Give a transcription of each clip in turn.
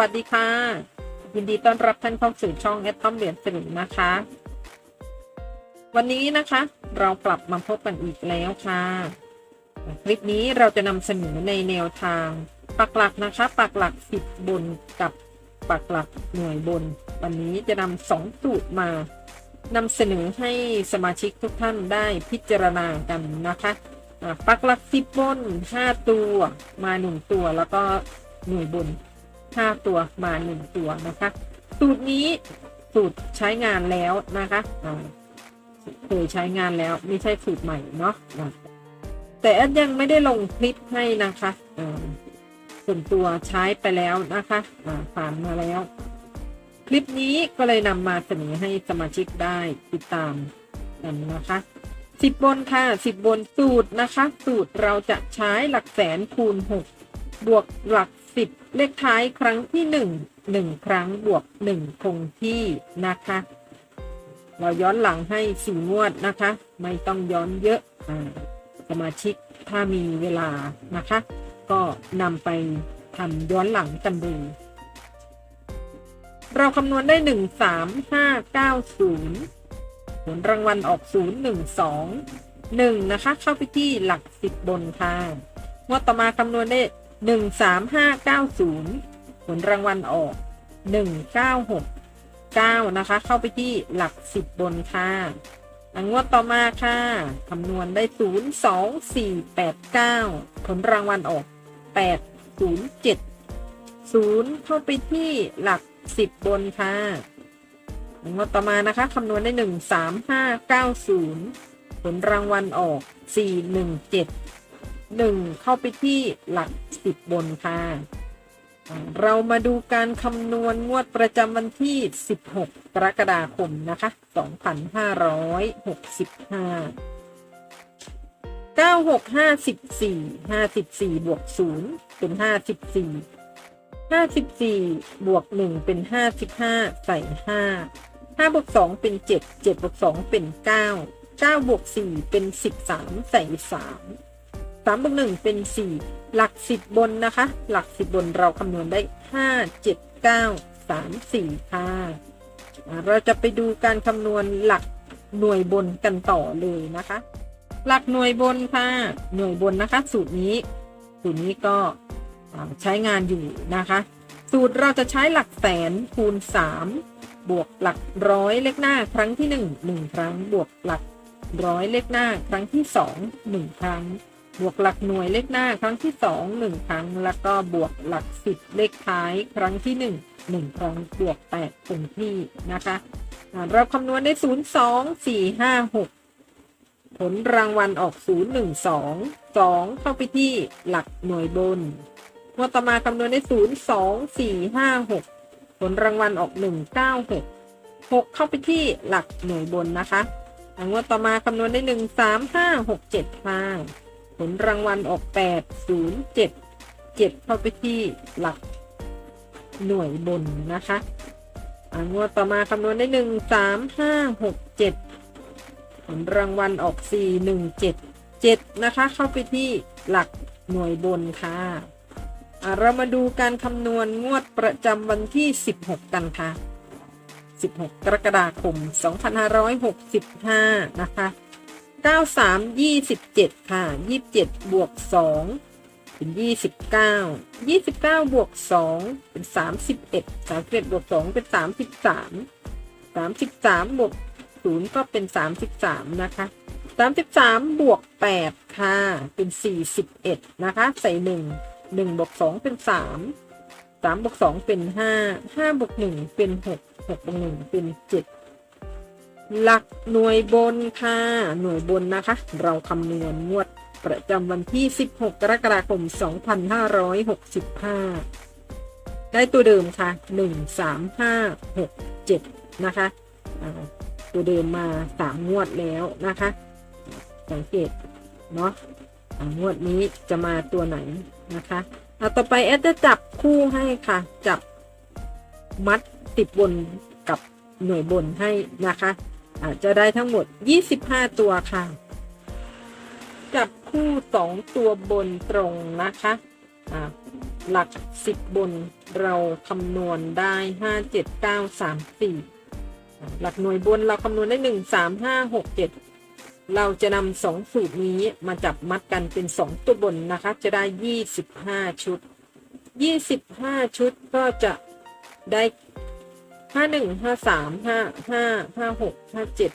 วัสดีค่ะ ยินดีต้อนรับท่านเข้าสู่ช่องแอดทอมเหรียญสลึงนะคะ วันนี้นะคะ เรากลับมาพบกันอีกแล้วค่ะ คลิปนี้เราจะนำเสนอในแนวทางปักหลักนะคะปักหลักสิบบนกับปักหลักหน่วยบน วันนี้จะนำสองสูตรมานำเสนอให้สมาชิกทุกท่านได้พิจารณากันนะคะอ่าปักหลักสิบบนห้าตัวมาหนึ่งตัวแล้วก็หน่วยบน ห้าตัวมาหนึ่งตัวนะคะ สูตรนี้สูตรใช้งานแล้วนะคะเคยใช้งานแล้วไม่ใช่สูตรใหม่เนาะแต่แอดยังไม่ได้ลงคลิปให้นะคะส่วนตัวใช้ไปแล้วนะคะอ่าผ่านมาแล้ว คลิปนี้ก็เลยนำมาเสนอให้สมาชิกได้ติดตามกันนะคะสิบบนค่ะสิบบนสูตรนะคะ สูตรเราจะใช้หลักแสนคูณหกบวกหลัก สิบเลขท้ายครั้งที่หนึ่งหนึ่งครั้งบวกหนึ่งคงที่นะคะ เราย้อนหลังให้สี่งวดนะคะ ไม่ต้องย้อนเยอะสมาชิกถ้ามีเวลานะคะ ก็นำไปทำย้อนหลังกันดูเราคำนวณได้หนึ่งสามห้าเก้าศูนย์ผลรางวัลออกศูนย์หนึ่งสองหนึ่งนะคะ เข้าไปที่หลักสิบบนค่ะงวดต่อมาคำนวณได้ หนึ่งสามห้าเก้าศูนย์ผลรางวัลออกหนึ่งเก้าหกเก้านะคะ เข้าไปที่หลักสิบบนค่ะงวดต่อมาค่ะคำนวณได้ศูนย์สองสี่แปดเก้าผลรางวัลออกแปดศูนย์เจ็ดศูนย์เข้าไปที่หลักสิบบนค่ะงวดต่อมานะคะคำนวณได้หนึ่งสามห้าเก้าศูนย์ผลรางวัลออกสี่หนึ่งเจ็ดหนึ่งเข้าไปที่หลัก สิบบนค่ะ เรามาดูการคำนวณงวดประจำวันที่ 16 กรกฎาคมนะคะ 2565เก้าหกห้าสิบสี่ห้าสิบสี่บวกศูนย์เป็นห้าสิบสี่ห้าสิบสี่บวกหนึ่งเป็นห้าสิบห้าใส่ห้าห้าบวกสองเป็นเจ็ดเจ็ดบวกสองเป็นเก้าเก้าบวกสี่เป็นสิบสามใส่สาม สามบวกหนึ่งเป็นสี่หลักสิบบนนะคะ หลักสิบบนเราคำนวณได้ห้าเจ็ดเก้าสามสี่ค่ะเราจะไปดูการคำนวณหลักหน่วยบนกันต่อเลยนะคะ หลักหน่วยบนค่ะ หน่วยบนนะคะ สูตรนี้ สูตรนี้ก็ใช้งานอยู่นะคะ สูตรเราจะใช้หลักแสนคูณ 3 บวกหลักร้อยเลขหน้าครั้งที่ 1 1 ครั้ง บวกหลักร้อยเลขหน้าครั้งที่ 2 1 ครั้ง บวกหลักหน่วยเลขหน้าครั้งที่2 1ครั้ง แล้วก็บวกหลักสิบเลขท้ายครั้งที่1 1ครั้งบวก8คงที่นะคะเราคำนวณได้0 2 4 5 6ผลรางวัลออก0 1 2 2เข้าไปที่หลักหน่วยบนงวดต่อมาคำนวณได้0 2 4 5 6ผลรางวัลออก1 9 6 6เข้าไปที่หลักหน่วยบนนะคะงวดต่อมาคำนวณได้1 3 5 6 7ค่ะผ ลรางวัลออก 8 0 7 7 เข้าไปที่หลักหน่วยบนนะคะอ่างวดต่อมาคำนวณได้ 1 3 5 6 7 ผลรางวัลออก 4 1 7 7 นะคะ เข้าไปที่หลักหน่วยบนค่ะอะเรามาดูการคำนวณงวดประจำวันที่ 16 กันค่ะ 16 กรกฎาคม 2565 นะคะ 93 27ค่ะ27บวก2เป็น29 29บวก2เป็น31 31บวก2เป็น33 33บวกศูนย์ก็เป็นสามสิบสามนะคะสามสิบสามบวกแปดค่ะเป็นสี่สิบเอ็ดนะคะ ใส่หนึ่งหนึ่งบวกสองเป็นสามสามบวกสองเป็นห้าห้าบวกหนึ่งเป็นหกหกบวกหนึ่งเป็นเจ็ด หลักหน่วยบนค่ะ หน่วยบนนะคะ เราคำนวณงวดประจำวันที่ 16 กรกฎาคม 2565 ได้ตัวเดิมค่ะ 1 3 5 6 7 นะคะ ตัวเดิมมาสามงวดแล้วนะคะ สังเกต เนาะงวดนี้จะมาตัวไหนนะคะเอาต่อไปแอดจะจับคู่ให้ค่ะ จับมัดติดบนกับหน่วยบนให้นะคะ อาจจะได้ทั้งหมด 25 ตัวค่ะ จับคู่สองตัวบนตรงนะคะหลักสิบบนเราคำนวณได้ห้าเจ็ดเก้าสามสี่หลักหน่วยบนเราคำนวณได้หนึ่งสามห้าหกเราจะนำสองสูตรนี้มาจับมัดกันเป็นสองตัวบนนะคะ จะได้ยี่สิบห้าชุดยี่สิบห้าชุดก็จะได้ ห้าหนึ่งห้าสามห้าห้าห้าหกห้าเจ็ด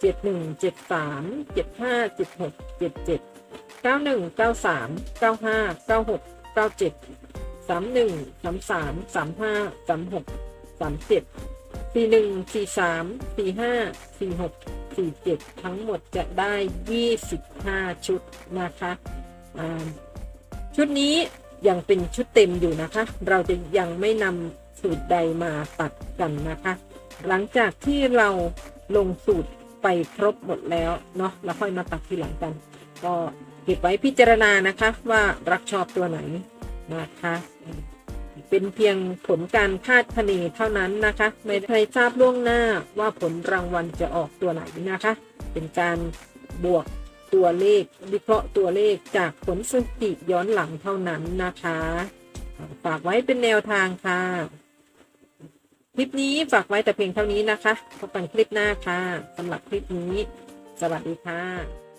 เจ็ดหนึ่งเจ็ดสามเจ็ดห้าเจ็ดหกเจ็ดเจ็ดเก้าหนึ่งเก้าสามเก้าห้าเก้าหกเก้าเจ็ดสามหนึ่งสามสามสามห้าสามหกสามเจ็ดสี่หนึ่งสี่สามสี่ห้าสี่หกสี่เจ็ดทั้งหมดจะได้ยี่สิบห้าชุดนะคะชุดนี้ยังเป็นชุดเต็มอยู่นะคะ เราจะยังไม่นำ สูตรใดมาตัดกันนะคะ หลังจากที่เราลงสูตรไปครบหมดแล้วเนาะแล้วค่อยมาตัดทีหลังกัน ก็เก็บไว้พิจารณานะคะว่ารักชอบตัวไหนนะคะ เป็นเพียงผลการคาดคะเนเท่านั้นนะคะ ไม่ได้ใครทราบล่วงหน้าว่าผลรางวัลจะออกตัวไหนนะคะ เป็นการบวกตัวเลขวิเคราะห์ตัวเลขจากผลสถิติย้อนหลังเท่านั้นนะคะ ฝากไว้เป็นแนวทางค่ะ ลิปนี้ฝากไว้แต่เพียงเท่านี้นะคะพบกันคลิปหน้าค่ะสำหรับคลิปนี้ สวัสดีค่ะ